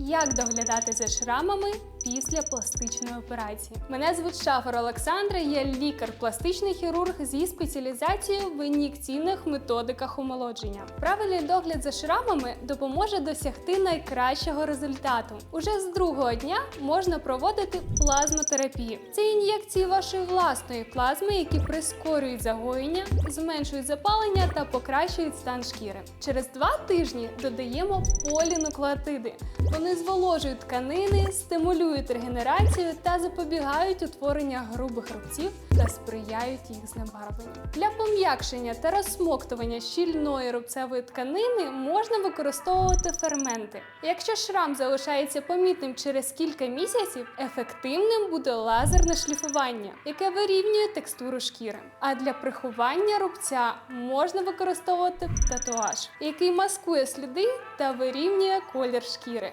Як доглядати за шрамами після пластичної операції? Мене звуть Шафар Олександра, я лікар-пластичний хірург зі спеціалізацією в ін'єкційних методиках омолодження. Правильний догляд за шрамами допоможе досягти найкращого результату. Уже з другого дня можна проводити плазмотерапію. Це ін'єкції вашої власної плазми, які прискорюють загоєння, зменшують запалення та покращують стан шкіри. Через два тижні додаємо полінуклеотиди. Вони зволожують тканини, стимулюють регенерацію та запобігають утворення грубих рубців та сприяють їх знебарвленню. Для пом'якшення та розсмоктування щільної рубцевої тканини можна використовувати ферменти. Якщо шрам залишається помітним через кілька місяців, ефективним буде лазерне шліфування, яке вирівнює текстуру шкіри. А для приховання рубця можна використовувати татуаж, який маскує сліди та вирівнює колір шкіри.